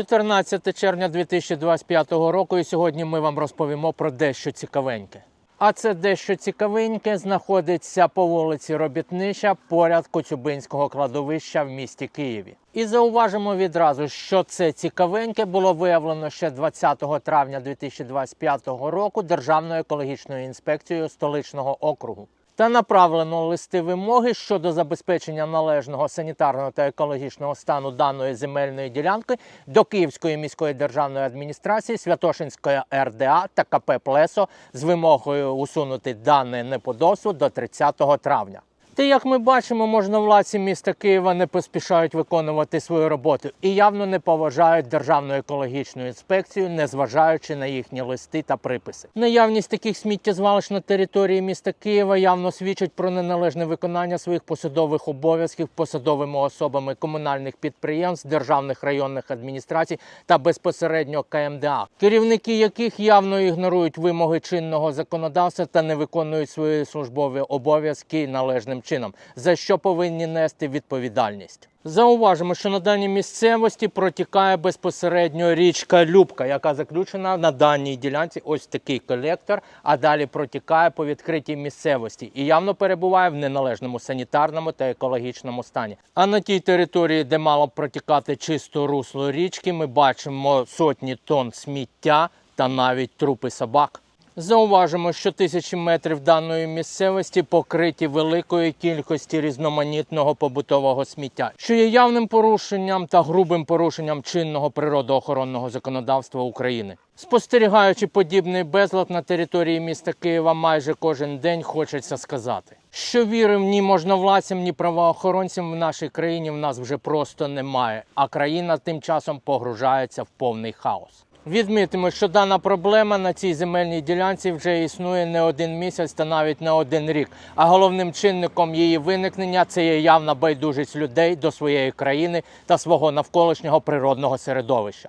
14 червня 2025 року, і сьогодні ми вам розповімо про дещо цікавеньке. А це дещо цікавеньке знаходиться по вулиці Робітнича поряд Коцюбинського кладовища в місті Києві. І зауважимо відразу, що це цікавеньке було виявлено ще 20 травня 2025 року Державною екологічною інспекцією столичного округу та направлено листи вимоги щодо забезпечення належного санітарного та екологічного стану даної земельної ділянки до Київської міської державної адміністрації, Святошинської РДА та КП Плесо з вимогою усунути дане неподобство до 30 травня. Та як ми бачимо, можновладці міста Києва не поспішають виконувати свою роботу і явно не поважають Державну екологічну інспекцію, незважаючи на їхні листи та приписи. Наявність таких сміттєзвалищ на території міста Києва явно свідчить про неналежне виконання своїх посадових обов'язків посадовими особами комунальних підприємств, державних районних адміністрацій та безпосередньо КМДА, керівники яких явно ігнорують вимоги чинного законодавства та не виконують свої службові обов'язки належним чином, за що повинні нести відповідальність. Зауважимо, що на даній місцевості протікає безпосередньо річка Любка, яка заключена на даній ділянці. Ось такий колектор, а далі протікає по відкритій місцевості і явно перебуває в неналежному санітарному та екологічному стані. А на тій території, де мало протікати чисто русло річки, ми бачимо сотні тонн сміття та навіть трупи собак. Зауважимо, що тисячі метрів даної місцевості покриті великою кількості різноманітного побутового сміття, що є явним порушенням та грубим порушенням чинного природоохоронного законодавства України. Спостерігаючи подібний безлад на території міста Києва, майже кожен день хочеться сказати, що віри ні можновладцям, ні правоохоронцям в нашій країні в нас вже просто немає, а країна тим часом погружається в повний хаос. Відмітимо, що дана проблема на цій земельній ділянці вже існує не один місяць та навіть не один рік. А головним чинником її виникнення це є явна байдужість людей до своєї країни та свого навколишнього природного середовища.